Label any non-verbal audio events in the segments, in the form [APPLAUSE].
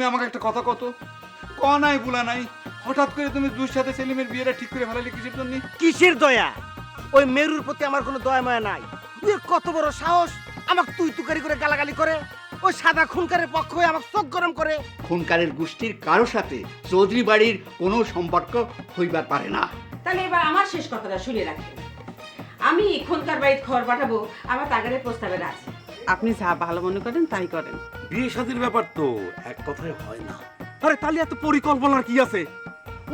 তুমি আমাকে একটা কথা কত? ক নাই বলা নাই? হঠাৎ করে তুমি দুই সাথে সেলিমের বিয়েটা ঠিক করে ফেলালি কিসের জন্য? কিসের দয়া? ওই মেরুর প্রতি আমার কোনো দয়া মায়া নাই। ওই কত বড় সাহস আমাকে তুই তুকারি করে গালাগালি করে ওই সাদা খুনকারের পক্ষ হয়ে আমাকে চোখ গরম করে। খুনকারের গোষ্ঠীর কারও সাথে চৌধুরী বাড়ির কোনো সম্পর্ক হইবার পারে না। তাহলে এবার আমার শেষ কথাটা শুনে রাখেন আমি এখনকার বাড়িতে খবর পাঠাবো, আমার তাগারের প্রস্তাবে আছে আপনি যা ভালো মনে করেন, তাই করেন। বিয়ে শাদির ব্যাপার তো, এক কথায় হয় না। আরে তাহলে এত পরিকল্পনার কি আছে?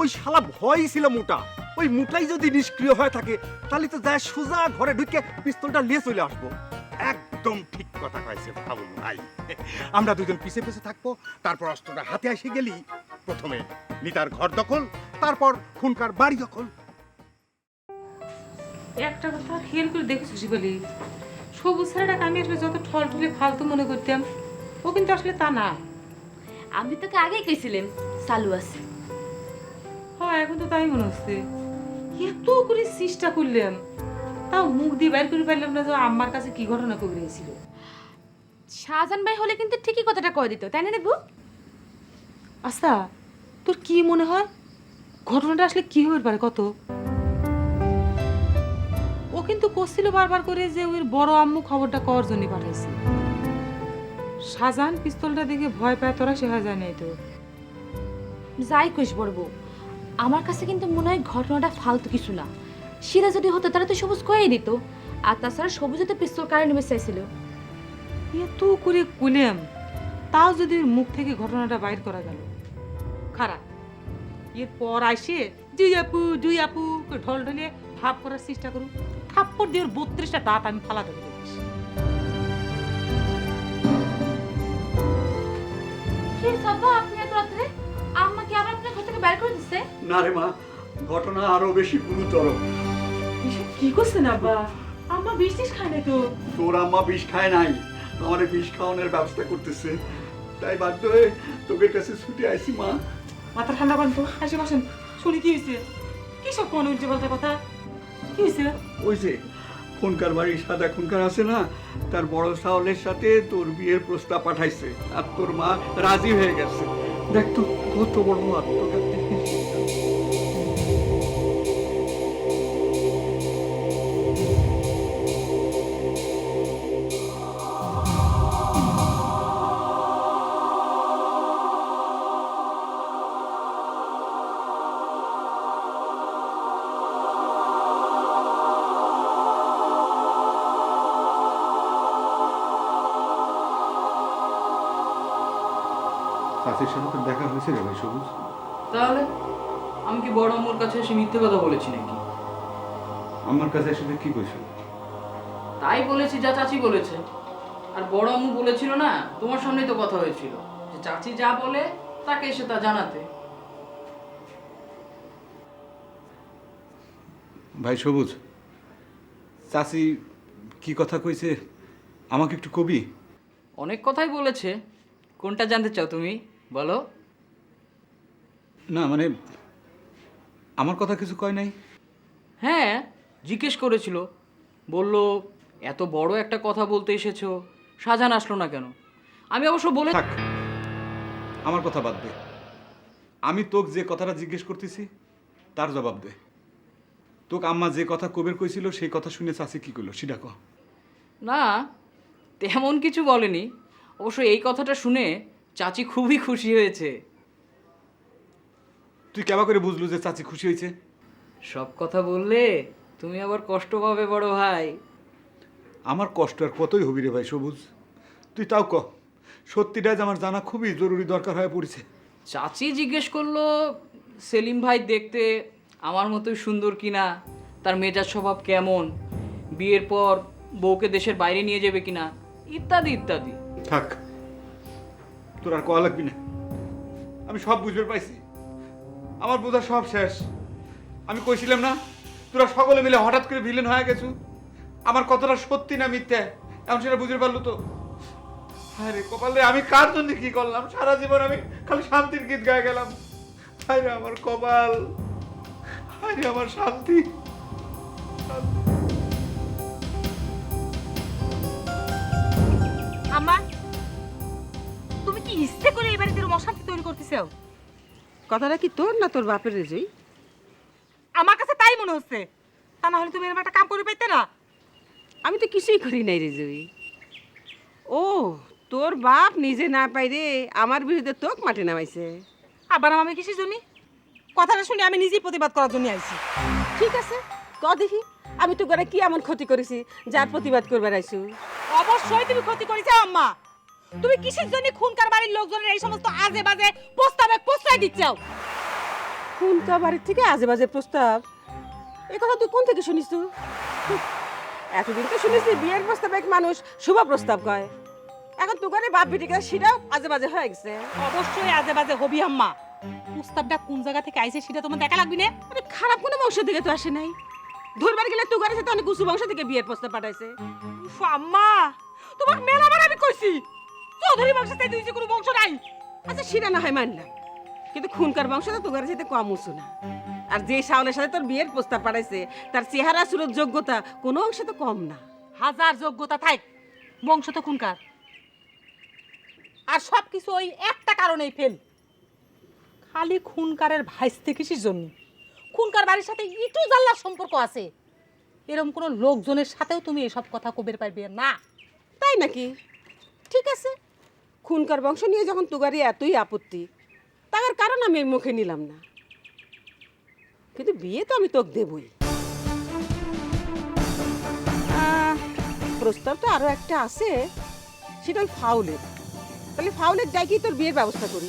ওই শালা ভয়ই ছিল মোটা। ওই মোটাই যদি নিষ্ক্রিয় হয়ে থাকে, তাহলে তো যায় সোজা ঘরে ঢুকে পিস্তলটা নিয়ে চলে আসব। একদম ঠিক কথা কয়েছে বাবুল ভাই। আমরা দুজন পিছে পিছে থাকব, তারপর অস্ত্রটা হাতে এসে গেলি। প্রথমে নিতার ঘর দখল, তারপর খুনকার বাড়ি দখল। একটা কথা খেয়াল করে দেখেছিস বলি সবুজ ছেলেটাকে আমি আসলে যত ঠল ঠলে ফালতু মনে করতাম ও কিন্তু আসলে তা না। আমি তোকে আগেই কইছিলাম চালু আছে। হ্যাঁ এখন তো তাই মনে হচ্ছে। এত করে চেষ্টা করলাম তাও মুখ দিয়ে বাইর করে পারলাম না যে আম্মার কাছে কি ঘটনা করে গিয়েছিল শাহজাহান ভাই হলে কিন্তু ঠিকই কথাটা কয়ে দিত তাই না নেবু আচ্ছা তোর কি মনে হয়? ঘটনাটা আসলে কি হতে পারে কত? কিন্তু করছিল বারবার করে যে ওই বড় আম্মু খবরটা কর জন্য পাঠাইছে। শাহজাহান পিস্তলটা দেখে ভয় পায় তোরা সে যায় নাই তো? যাই কইস বড়বু আমার কাছে কিন্তু মনে হয় ঘটনাটা ফালতু কিছু না। সিরা যদি হতো তাহলে তো সবুজ কয়েই দিত। আর তাছাড়া সবুজ তো পিস্তল কারে নেমে চাইছিল? এত করে কুলেম তাও যদি ওর মুখ থেকে ঘটনাটা বাইর করা গেল। খারাপ। এরপর আসে দুই আপু দুই আপু ঢল ঢলে ভাব করার চেষ্টা করুন থাপ্পড় দিয়ে ওর বত্রিশটা দাঁত আমি ফালা দেবো দেখিস। কি সাব্বা আপনি এত রাত্রে আম্মা কি আবার আপনার ঘর থেকে বাইর করে দিচ্ছে না রে মা ঘটনা আরও বেশি গুরুতর। এসব কি করছেন আব্বা? আম্মা বিষ খায় না তো? তোর আম্মা বিষ খায় নাই। আমার বিষ খাওয়ানোর ব্যবস্থা করতেছে। তাই বাধ্য হয়ে তোদের কাছে ছুটে আইছি মা। মাথা ঠান্ডা আসে বসেন শুনি কি হয়েছে কি সব কোন উল্টে পাল্টা কথা? কি হয়েছে? যে খুনকার বাড়ি সাদা খুনকার আছে না, তার বড় সাহলের সাথে তোর বিয়ের প্রস্তাব পাঠাইছে, আর তোর মা রাজি হয়ে গেছে। দেখ তো কত বড় আত্মঘাত। রে ভাই সবুজ? তাহলে আমি কি বড় আম্মুর কাছে এসে মিথ্যে কথা বলেছি নাকি? আমার কাছে এসে কি কইছো? তাই বলেছি যা চাচি বলেছে। আর বড় আম্মু বলেছিল না তোমার সামনেই তো কথা হয়েছিল। যে চাচি যা বলে তাকে এসে তা জানাতে। ভাই সবুজ চাচি কি কথা কইছে? আমাকে একটু কবি? অনেক কথাই বলেছে। কোনটা জানতে চাও তুমি? বলো। না মানে আমার কথা কিছু কয় নাই? হ্যাঁ জিজ্ঞেস করেছিল। বলল এত বড় একটা কথা বলতে এসেছ সাজান আসলো না কেন? আমি অবশ্য বলে থাক আমার কথা বাদ দে। আমি তোকে যে কথাটা জিজ্ঞেস করতেছি তার জবাব দে। তোকে আম্মা যে কথা কবির কইছিল সেই কথা শুনে চাষি কি করল সেটা কহ না তেমন কিছু বলেনি। অবশ্য এই কথাটা শুনে চাচি খুবই খুশি হয়েছে। তুই কেবা করে বুঝলু যে চাচি খুশি হয়েছে? সব কথা বললে তুমি আবার কষ্ট পাবে বড় ভাই। আমার কষ্ট আর কতই হবি রে ভাই সবুজ? তুই তাও কহ সত্যিটা আমার জানা খুবই জরুরি দরকার হয়ে পড়েছে। চাচি জিজ্ঞেস করল সেলিম ভাই দেখতে আমার মতোই সুন্দর কিনা? তার মেজাজ স্বভাব কেমন? বিয়ের পর বউকে দেশের বাইরে নিয়ে যাবে কিনা? ইত্যাদি ইত্যাদি। থাক তোর আর কয়া লাগবি না। আমি সব বুঝতে পাইছি। আমার বোঝা সব শেষ। আমি কইছিলাম না, তোরা সকলে মিলে হঠাৎ করে ভিলেন হয়ে গেছু? আমার কতটা সত্যি না মিথ্যা? এখন সেটা বুঝতে পারল তো? হ্যাঁ রে কপাল রে, আমি কার জন্য কি করলাম? সারা জীবন আমি খালি শান্তির গীত গায়ে গেলাম। হায় রে আমার কপাল। হায় আমার শান্তি। আম্মা, তুমি কি ইচ্ছে করে এই বাড়িতে অশান্তি তৈরি করতেছো? কথাটা কি তোর না তোর বাপের রে জয়ী আমার কাছে তাই মনে হচ্ছে। তা না হলে তুমি এরকম একটা কাম করে পাইতে না। আমি তো কিছুই করি নাই রে জয়ী ও তোর বাপ নিজে না পাই রে আমার বিরুদ্ধে তোক মাঠে নামাইছে। আবার আমি কিসের জন্য? কথাটা শুনে আমি নিজেই প্রতিবাদ করার জন্য আইছি। ঠিক আছে ক দেখি। আমি তো করে কি এমন ক্ষতি করেছি যার প্রতিবাদ করবার আইছু? অবশ্যই তুমি ক্ষতি করেছ আম্মা। তুমি কিসের জন্য খুনকার বাড়ির লোকজনের এই সমস্ত আজে বাজে প্রস্তাবে প্রস্তাব দিচ্ছাও কোনটা বাড়ির থেকে আজে বাজে প্রস্তাব? এ কথা তুই কোন থেকে শুনিস তুই? এতদিন তো শুনেছি বিয়ের প্রস্তাব এক মানুষ শুভ প্রস্তাব কয়। এখন তুই করে বাপ বেটিকে সেটাও আজে বাজে হয়ে গেছে। অবশ্যই আজে বাজে হবি আম্মা। প্রস্তাবটা কোন জায়গা থেকে আইছে সেটা তোমার দেখা লাগবে না? আরে খারাপ কোনো বংশ থেকে তো আসে নাই। ধরবার গেলে তুই করেছে তো অনেক উঁচু বংশ থেকে বিয়ের প্রস্তাব পাঠাইছে। উফ, আম্মা তোমার মেলাবার আমি কইছি। চৌধুরী বংশ থেকে দুই কোনো বংশ নাই। আচ্ছা সেটা না হয় মানলাম কিন্তু খুনকার বংশ তো তোর সাথে কম উঁচু না। আর যে শাওনের সাথে তোর বিয়ের প্রস্তাব পাঠাইছে তার চেহারা সুরত যোগ্যতা কোনো অংশে তো কম না। হাজার যোগ্যতা থাক বংশ তো খুনকার। আর সব কিছু ওই একটা কারণেই ফেল। খালি খুনকারের ভাইস্তে কিসের জন্য। খুনকার বাড়ির সাথে ইটু জাল্লার সম্পর্ক আছে। এরকম কোনো লোকজনের সাথেও তুমি এসব কথা কবের পারবে না। তাই নাকি? ঠিক আছে। খুনকার বংশ নিয়ে যখন তুগারি এতই আপত্তি, তার কারণ আমি মুখে নিলাম না। কিন্তু বিয়ে তো আমি তোকে দেবই। তো আরও একটা আছে, সেটা ওই ফাউলের। তাহলে ফাউলের ডাকি তোর বিয়ের ব্যবস্থা করি।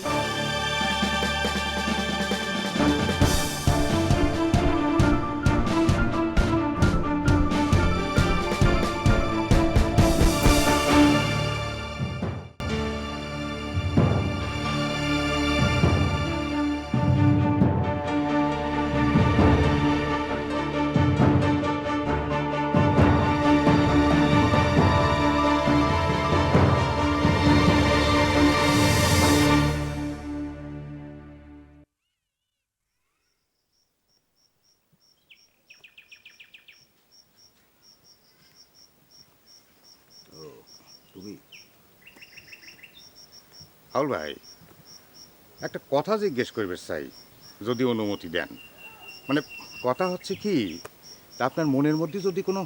হাউল ভাই একটা কথা জিজ্ঞেস করবে চাই যদি অনুমতি দেন। মানে কথা হচ্ছে কি আপনার মনের মধ্যে যদি কোনো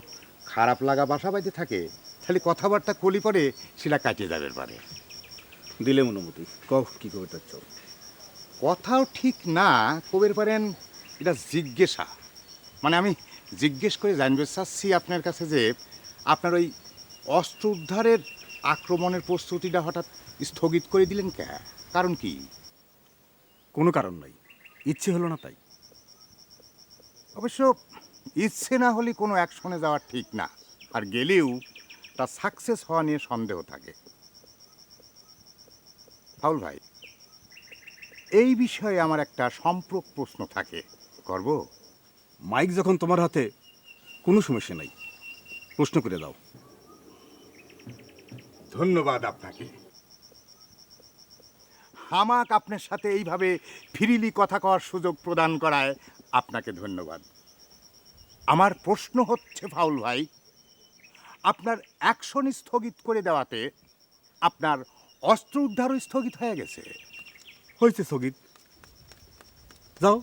খারাপ লাগা বাসা বাঁধে থাকে তাহলে কথাবার্তা কলি পরে সেটা কাটিয়ে যাবে পারে দিলে অনুমতি। কও কি করবে তার কথাও ঠিক না কবের পারেন এটা জিজ্ঞাসা। মানে আমি জিজ্ঞেস করে জানবে চাচ্ছি আপনার কাছে যে আপনার ওই অস্ত্র উদ্ধারের আক্রমণের প্রস্তুতিটা হঠাৎ স্থগিত করে দিলেন কে? কারণ কি? কোনো কারণ নাই। ইচ্ছে হলো না তাই। অবশ্য ইচ্ছে না হলে কোনো অ্যাকশনে যাওয়া ঠিক না। আর গেলেও তা সাকসেস হওয়া নিয়ে সন্দেহ থাকে। ফাউল ভাই এই বিষয়ে আমার একটা সম্পর্ক প্রশ্ন থাকে। করব? মাইক যখন তোমার হাতে কোনো সমস্যা নাই। প্রশ্ন করে দাও। ধন্যবাদ আপনাকে। হামাক আপনার সাথে এইভাবে ফিরিলি কথা কওয়ার সুযোগ প্রদান করায় আপনাকে ধন্যবাদ। আমার প্রশ্ন হচ্ছে ফাউল ভাই আপনার অ্যাকশন স্থগিত করে দেওয়াতে আপনার অস্ত্র উদ্ধারও স্থগিত হয়ে গেছে। হয়েছে স্থগিত। যাও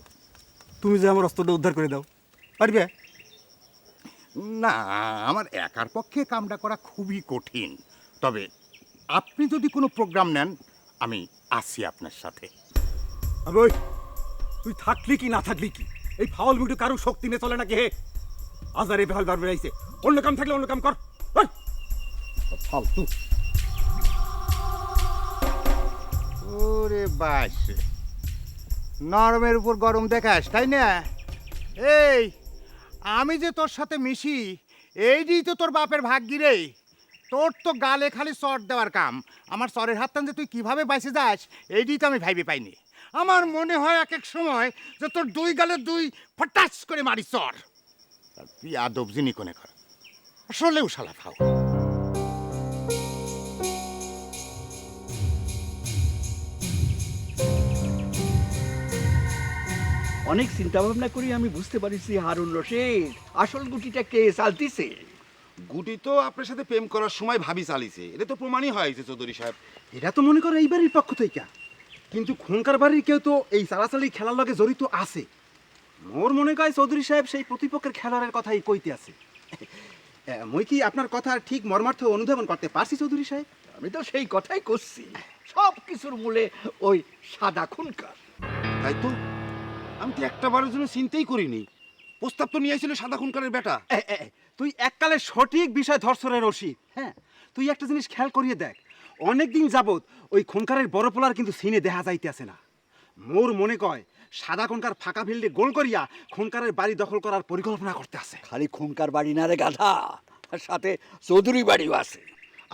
তুমি যে আমার অস্ত্রটা উদ্ধার করে দাও। পারবে? না আমার একার পক্ষে কামটা করা খুবই কঠিন। তবে আপনি যদি কোনো প্রোগ্রাম নেন আমি আসি আপনার সাথে। তুই থাকলি কি না থাকলি কি? এই ফাউল মিটু কারও শক্তি নিয়ে চলে নাকি হে? আজারে বেহাল বার বেড়াইছে। অন্য কাম থাকলে অন্য কাম কর। ফালতু। ওরে বাস নরমের উপর গরম দেখাস তাই না? এই আমি যে তোর সাথে মিশি এইটাই তো তোর বাপের ভাগ্যি রে। তোর তো গালে খালি চট দেওয়ার কাম। আমার চরের হাত যে তুই কীভাবে বাইসে যাস এইটাই তো আমি ভাইবে পাইনি। আমার মনে হয় এক এক সময় যে তোর দুই গালে দুই ফটাস করে মারি চর তুই আদব জিনি কোনে কর। আসলেও শালা খাও অনেক চিন্তা ভাবনা করি আমি বুঝতে পারিছি, হারুন রশিদ। আসল গুটিটা কে চালতিছে গুটি তো আপনার সাথে প্রেম করার সময় ভাবি চালিছে। এটা তো প্রমাণই হয়েছে চৌধুরী সাহেব। এটা তো মনে করো এই বাড়ির পক্ষ থেকে। কিন্তু খুনকার বাড়ির কেউ তো এই চালাচালি খেলার লগে জড়িত আছে। মোর মনে কয় চৌধুরী সাহেব সেই প্রতিপক্ষের খেলোয়াড়ের কথাই কইতে আছে। মই কি আপনার কথা ঠিক মর্মার্থ অনুধাবন করতে পারছি চৌধুরী সাহেব? আমি তো সেই কথাই করছি। সব কিছুর মূলে ওই সাদা খুনকার। তাই তো? আমি তো একটা বারের জন্য চিন্তাই করিনি। প্রস্তাব তো নিয়ে আসছিল সাদা খুনকারের বেটা। তুই এককালে সঠিক বিষয় ধর্ষণের রশি হ্যাঁ? তুই একটা জিনিস খেয়াল করিয়ে দেখ। অনেক দিন যাবত ওই খনকারের বড় পোলার কিন্তু সিনে দেখা যাইতেছে না। মোর মনে কয় সাদা খনকার ফাঁকা ফিল্ডে গোল করিয়া খনকারের বাড়ি দখল করার পরিকল্পনা করতে আছে খালি খুনকার বাড়ি না রে গাধা আর সাথে চৌধুরী বাড়িও আছে।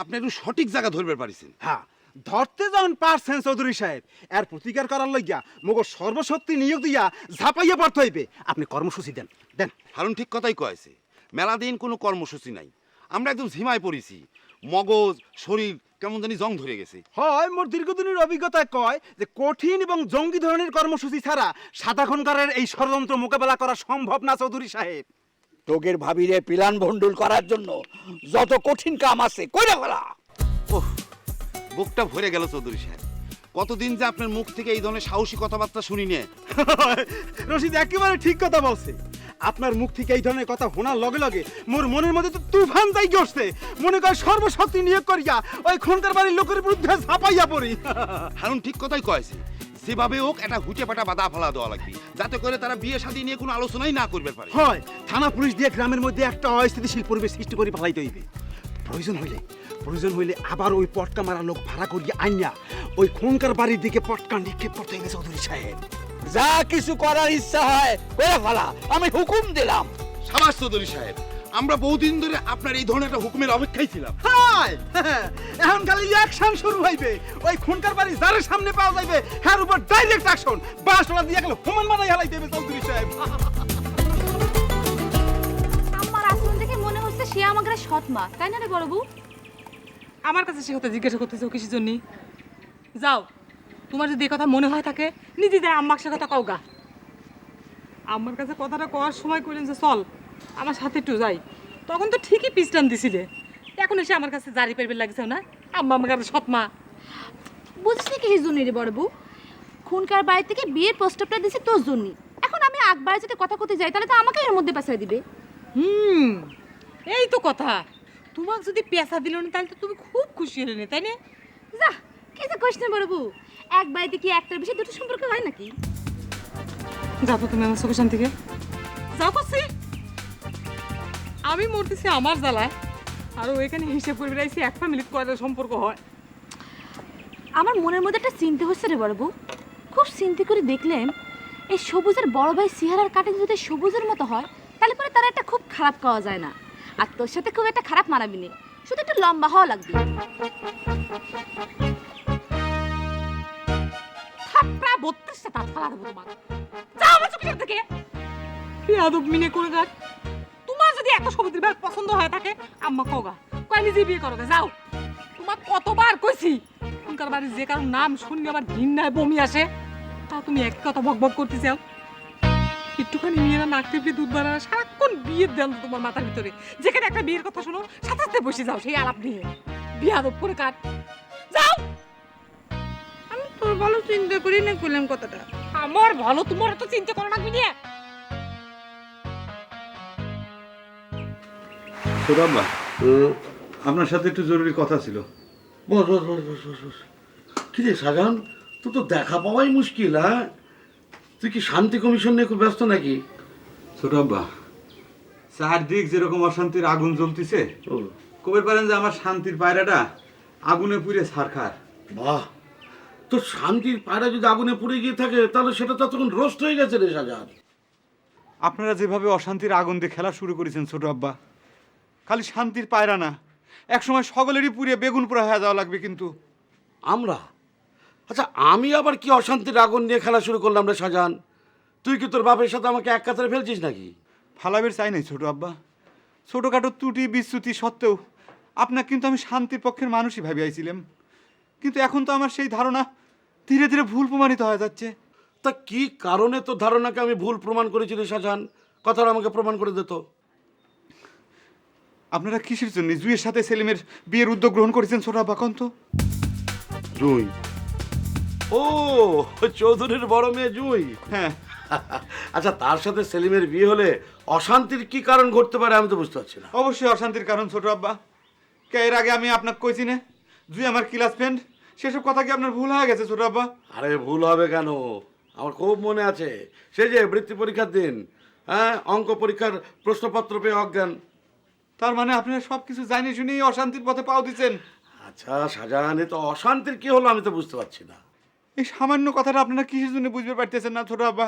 আপনি একটু সঠিক জায়গা ধরবে পারিছেন। হ্যাঁ ধরতে যখন পারছেন চৌধুরী সাহেব। এর প্রতিকার করার লইয়া মগো সর্বশক্তি নিয়োগ দিয়া ঝাপাইয়া পড়তে হইবে। আপনি কর্মসূচি দেন। দেন। হারুন ঠিক কথাই কয়েছে। মেলা দিন কোনো কর্মসূচি নাই। আমরা একদম ঝিমায় পড়েছি। মগজ শরীর কেমন জানি জং ধরে গেছে। হয় মোর দীর্ঘদিনের অভিজ্ঞতায় কয় যে কঠিন এবং জঙ্গি ধরনের কর্মসূচি ছাড়া সাদা খনকারের এই ষড়যন্ত্র মোকাবেলা করা সম্ভব না চৌধুরী সাহেব। তোগের ভাবিরে পিলান ভন্ডুল করার জন্য যত কঠিন কাম আছে কইরা ফেলা। ওহ বুকটা ভরে গেল চৌধুরী সাহেব। কতদিন যে আপনার মুখ থেকে এই ধরনের সাহসী কথাবার্তা শুনি নে [LAUGHS] রশিদ একেবারে ঠিক কথা বলছে। আপনার মুখ থেকে এই ধরনের কথা শোনার লগে লগে মোর মনের মধ্যে তো তুফান যাই গেছে মনে কর সর্বশক্তি নিয়োগ করিয়া ওই খনকার বাড়ির লোকের বিরুদ্ধে ঝাপাইয়া পড়ি। [LAUGHS] হারুন ঠিক কথাই কয়েছে। যেভাবে হোক একটা হুটে পাটা বাধা ফেলা দেওয়া লাগবে। যাতে করে তারা বিয়ে শাদী নিয়ে কোনো আলোচনাই না করবে পারে। হয় থানা পুলিশ দিয়ে গ্রামের মধ্যে একটা অস্থিতিশীল পরিবেশ সৃষ্টি করে ফেলাইতে হইবে। প্রয়োজন হইলে প্রয়োজন হইলে আবার ওই পটকা মারা লোক ভাড়া করিয়া আইনা ওই খুনকার বাড়ির দিকে পটকা নিক্ষেপ করতে হইবে চৌধুরী সাহেব। যা কিছু করার ইচ্ছা হয় করে ফেলা। আমি হুকুম দিলাম। সাবাস চৌধুরী সাহেব আমরা বহুদিন ধরে আপনার এই ধরনের একটা হুকুমের অপেক্ষায় ছিলাম। হাই এখন খালি অ্যাকশন শুরু হইবে। ওই খুনকার বাড়ি যার সামনে পাওয়া যাইবে হ্যার উপর ডাইরেক্ট অ্যাকশন বাসলা দিয়ে গেলে হুমান বানাই হালাই দেবে চৌধুরী সাহেব। আমার আচরণ দেখে মনে হচ্ছে সে আমাকে সৎ মা। তাই না রে বড় বউ? আমার কাছে সে কথা জিজ্ঞাসা করতেছো কিসের জন্য যাও তোমার যদি এই কথা মনে হয় থাকে নিজে যায় আম্মার সে কথা কওগা। আমার কাছে কথাটা কওয়ার সময় কইলেন যে চল আমার সাথে একটু যাই। তখন তো ঠিকই পিস্টান দিছিলে। এখন এসে আমার কাছে জারি পেরবে লাগছে না। আম্মা আমার কাছে সৎ মা। বুঝছিস না কিসের জন্য রে বড় বউ? খুনকার বাড়ি থেকে বিয়ের প্রস্তাবটা দিছে তোর জন্য। এখন আমি আকবার যদি কথা করতে যাই তাহলে তো আমাকে এর মধ্যে পেঁচাই দিবে। হুম এই তো কথা। তোমাকে যদি পেশা দিল না তাহলে তো তুমি খুব খুশি হলে না তাই না? যা কিছু কইস না বড় বউ এক বাড়িতে কি একটার বেশি দুটো সম্পর্ক হয় নাকি? যাও তো তুমি আমার চোখের শান থেকে। যাও করছি আমি মরতেছি আমার জ্বালায় আর ও এখানে হিসেব করে বেড়াইছি এক ফ্যামিলির কয়টা সম্পর্ক হয়। আমার মনের মধ্যে একটা চিন্তা হচ্ছে রে বড় বউ খুব চিন্তা করে দেখলেন এই সবুজের বড় ভাই সিহারার কাটিং যদি সবুজের মতো হয় তাহলে পরে তারা একটা খুব খারাপ খাওয়া যায় না। আর তোর সাথে খুব একটা খারাপ মানাবি নে। শুধু একটু লম্বা হওয়া লাগবে। থাপড়া বত্রিশটা তাঁত ফালা দেবো তোমার যাও আমার চোখের থেকে আদব মিনে করে গাছ তোমার যদি এত সবুজের ব্যাগ পছন্দ হয় থাকে আম্মা কগা কয় নিজে বিয়ে করো যাও। তোমার কতবার কইছি এখনকার বাড়ির যে কারোর নাম শুনলে আমার ঘৃণায় বমি আসে। তা তুমি এক কথা বক বক করতে চাও। একটুখানি মেয়েরা নাক টেপে দুধ বানানো সারাক্ষণ বিয়ের দেন তোমার মাথার ভিতরে। যেখানে একটা বিয়ের কথা শোনো সাথে বসে যাও সেই আলাপ নিয়ে। বিয়ে আদব করে কাট। যাও! আমি তোর ভালো চিন্তা করি না করলাম কথাটা। আমার ভালো তোমার তো চিন্তা করো না নিয়ে ছোটাব্বা আপনার সাথে একটু জরুরি কথা ছিল। বস বস বস বস বস বস। কি রে সাজান? তো তো দেখা পাওয়াই মুশকিল হ্যাঁ? তুই কি শান্তি কমিশন নিয়ে খুব ব্যস্ত নাকি? ছোটাব্বা চারদিক যেরকম অশান্তির আগুন জ্বলতিছে ও। কবে পারেন যে আমার শান্তির পায়রাটা আগুনে পুড়ে ছারখার। বাহ তো শান্তির পায়রা যদি আগুনে পুড়ে গিয়ে থাকে তাহলে সেটা তো তখন রোস্ট হয়ে গেছে রে সাজান আপনারা যেভাবে অশান্তির আগুন দিয়ে খেলা শুরু করেছেন ছোট আব্বা খালি শান্তির পায়রা না একসময় সকলেরই পুড়িয়ে বেগুন পোড়া হয়ে যাওয়া লাগবে কিন্তু। আমরা? আচ্ছা আমি আবার কি অশান্তির আগুন নিয়ে খেলা শুরু করলাম রে সাজান তুই কি তোর বাপের সাথে আমাকে এক কাতারে ফেলছিস নাকি? ফালাবের চাই নাই ছোট আব্বা। ছোটোখাটো ত্রুটি বিচ্যুতি সত্ত্বেও আপনার কিন্তু আমি শান্তির পক্ষের মানুষই ভাবি আইছিলাম কিন্তু এখন তো আমার সেই ধারণা ধীরে ধীরে ভুল প্রমাণিত হয়ে যাচ্ছে। তা কি কারণে তোর ধারণাকে আমি ভুল প্রমাণ করেছি রে শাহজাহান? কথাটা আমাকে প্রমাণ করে দিত আপনারা কিসের জন্য জুয়ের সাথে সেলিমের বিয়ের উদ্যোগ গ্রহণ করেছেন ছোট আব্বা কন্ত জুই। ও চৌধুরীর বড় মেয়ে জুই। হ্যাঁ। আচ্ছা তার সাথে সেলিমের বিয়ে হলে অশান্তির কি কারণ ঘটতে পারে আমি তো বুঝতে পারছি না। অবশ্যই অশান্তির কারণ ছোট আব্বা। কে এর আগে আমি আপনাকে কইছি না? জুই আমার ক্লাস ফ্রেন্ড। সেসব কথা কি আপনার ভুল হয়ে গেছে ছোট আব্বা? আরে ভুল হবে কেন? আমার খুব মনে আছে। সে যে বৃত্তি পরীক্ষার দিন হ্যাঁ অঙ্ক পরীক্ষার প্রশ্নপত্র পেয়ে অজ্ঞান। তার মানে আপনারা সব কিছু জানি শুনেই অশান্তির পথে পাও দিচ্ছেন? আচ্ছা শাহজাহান এ তো অশান্তির কি হলো আমি তো বুঝতে পারছি না। এই সামান্য কথাটা আপনারা কিসের জন্য বুঝতে পারতেছেন না ছোট আব্বা?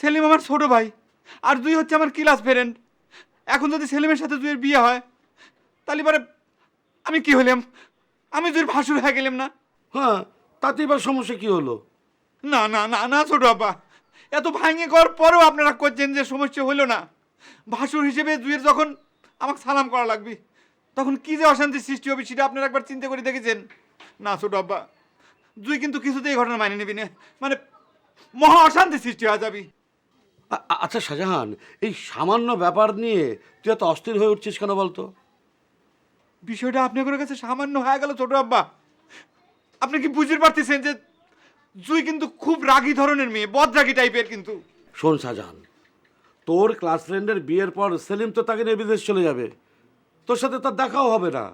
সেলিম আমার ছোট ভাই আর দুই হচ্ছে আমার ক্লাস ফ্রেন্ড। এখন যদি সেলিমের সাথে দুইয়ের বিয়ে হয় তাহলে পরে আমি কি হলাম? আমি দুইয়ের ভাসুর হয়ে গেলাম না। হ্যাঁ তাতে এবার সমস্যা কি হলো? না না না না ছোট আব্বা। এত ভাঙে করার পরেও আপনারা করছেন যে সমস্যা হলো না। ভাসুর হিসেবে দুইয়ের যখন আমাকে সালাম করা লাগবে তখন কি যে অশান্তির সৃষ্টি হবে সেটা আপনারা একবার চিন্তা করে দেখেছেন? না ছোট আব্বা। দুই কিন্তু কিছুতেই ঘটনা মানিয়ে নিবি না। মানে মহা অশান্তি সৃষ্টি হয়ে যাবি। আচ্ছা শাহজাহান এই সামান্য ব্যাপার নিয়ে তুই এত অস্থির হয়ে উঠছিস কেন বলতো? বিষয়টা আপনাদের কাছে সামান্য হয়ে গেল ছোট আব্বা। আপনি কি বুঝতে পারতেছেন যে জুই কিন্তু খুব রাগী ধরনের মেয়ে বদরাগী টাইপের কিন্তু? শোন শাহজাহান তোর ক্লাস ফ্রেন্ডের বিয়ের পর সেলিম তো তাকে নিয়ে বিদেশ চলে যাবে। তোর সাথে তার দেখাও হবে না।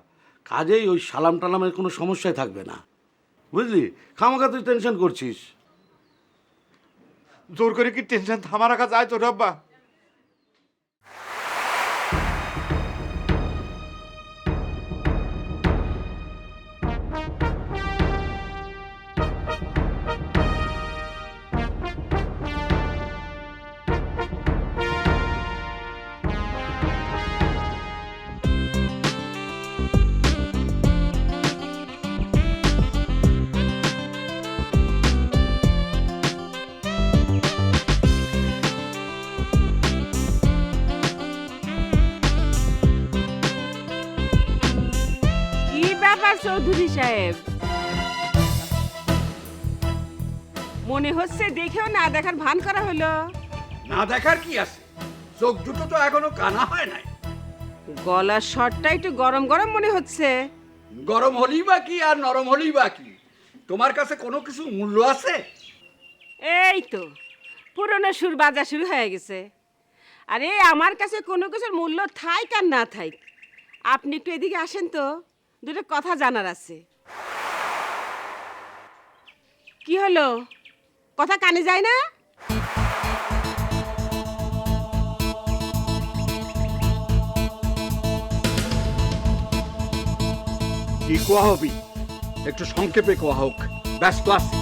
কাজেই ওই সালাম টালামের কোনো সমস্যাই থাকবে না। বুঝলি? খামাখা তুই টেনশন করছিস। জোর করে কি টেনশন থামা রাখা যায় তোর আব্বা। সাহেব। মনে হচ্ছে দেখেও না দেখার ভান করা হলো। না দেখার কি আছে? চোখ দুটো তো এখনও কানা হয় নাই। গলার শটটা একটু গরম গরম মনে হচ্ছে। গরম হলেই বা কি আর নরম হলেই বা কি? তোমার কাছে কোনো কিছু মূল্য আছে? এই তো পুরনো সুর বাজা শুরু হয়ে গেছে। আরে আমার কাছে কোনো কিছুর মূল্য থাইক আর না থাইক। আপনি একটু এদিকে আসেন তো। দুটো কথা জানার আছে। কি হলো? কথা কানে যায় না? কি কোয়া হবি? একটু সংক্ষেপে কোয়া হোক। ব্যস্ত আছি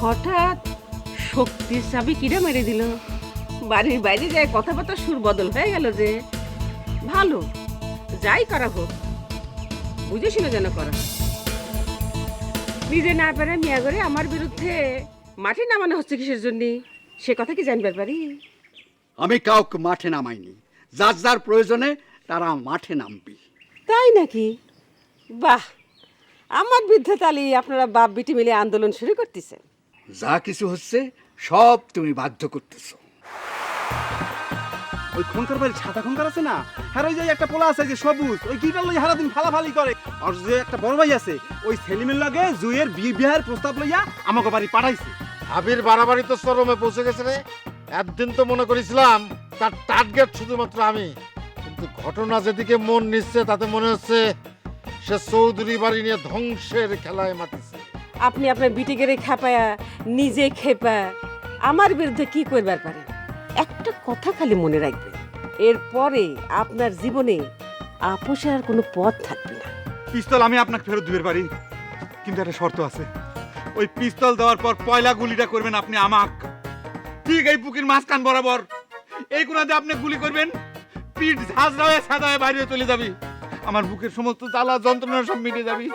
হঠাৎ শক্তির চাবি কিরে মেরে দিল? বাড়ির বাইরে যায় কথাবার্তা সুর বদল হয়ে গেল যে। ভালো। যাই করা হোক বুঝে শুনে যেন করা নিজে না পারে মিয়া করে আমার বিরুদ্ধে মাঠে নামানো হচ্ছে কিসের জন্য? সে কথা কি জানবার পারি? আমি কাউকে মাঠে নামাইনি। যার যার প্রয়োজনে তারা মাঠে নামবি। তাই নাকি? বাহ! আমার বিরুদ্ধে তালি আপনারা বাপ বিটি মিলে আন্দোলন শুরু করতেছেন। যা কিছু হচ্ছে সব তুমি বাধ্য করতেছো। ওই খনকার বাড়ি সাদা খনকার আছে না? হ্যাঁ ওই যে একটা পোলা আছে যে সবুজ ওই কিটার লই হারা দিন ফালাফালি করে? আর যে একটা বড় ভাই আছে ওই সেলিমের লগে জুয়ের বিয়ে বিয়ার প্রস্তাব লইয়া আমাকে বাড়ি পাঠাইছে। আবির বাড়াবাড়ি তো চরমে পৌঁছে গেছে রে। একদিন তো মনে করেছিলাম তার টার্গেট শুধুমাত্র আমি। কিন্তু ঘটনা যেদিকে মন নিচ্ছে তাতে মনে হচ্ছে সে চৌধুরী বাড়ি নিয়ে ধ্বংসের খেলায় মাতিছে। আপনি আপনার বিটিকেরে খেপায়া নিজে খেপা। আমার বিরুদ্ধে কি করবার পারেন একটা কথা খালি মনে রাখবেন। এরপরে আপনার জীবনে আপোষের আর কোনো পথ থাকবে না। পিস্তল আমি আপনাকে ফেরত দিবের পারি, কিন্তু একটা শর্ত আছে। ওই পিস্তল দেওয়ার পর পয়লা গুলিটা করবেন আপনি আমাক। ঠিক এই পুকির মাঝখান বরাবর। এই কোনাতে আপনি গুলি করবেন, পিঠ ঝাঁঝরা হয়ে সাদা হয়ে বাইরে চলে যাবি। আমার বুকের সমস্ত জ্বালা যন্ত্রণা সব মিটে যাবি।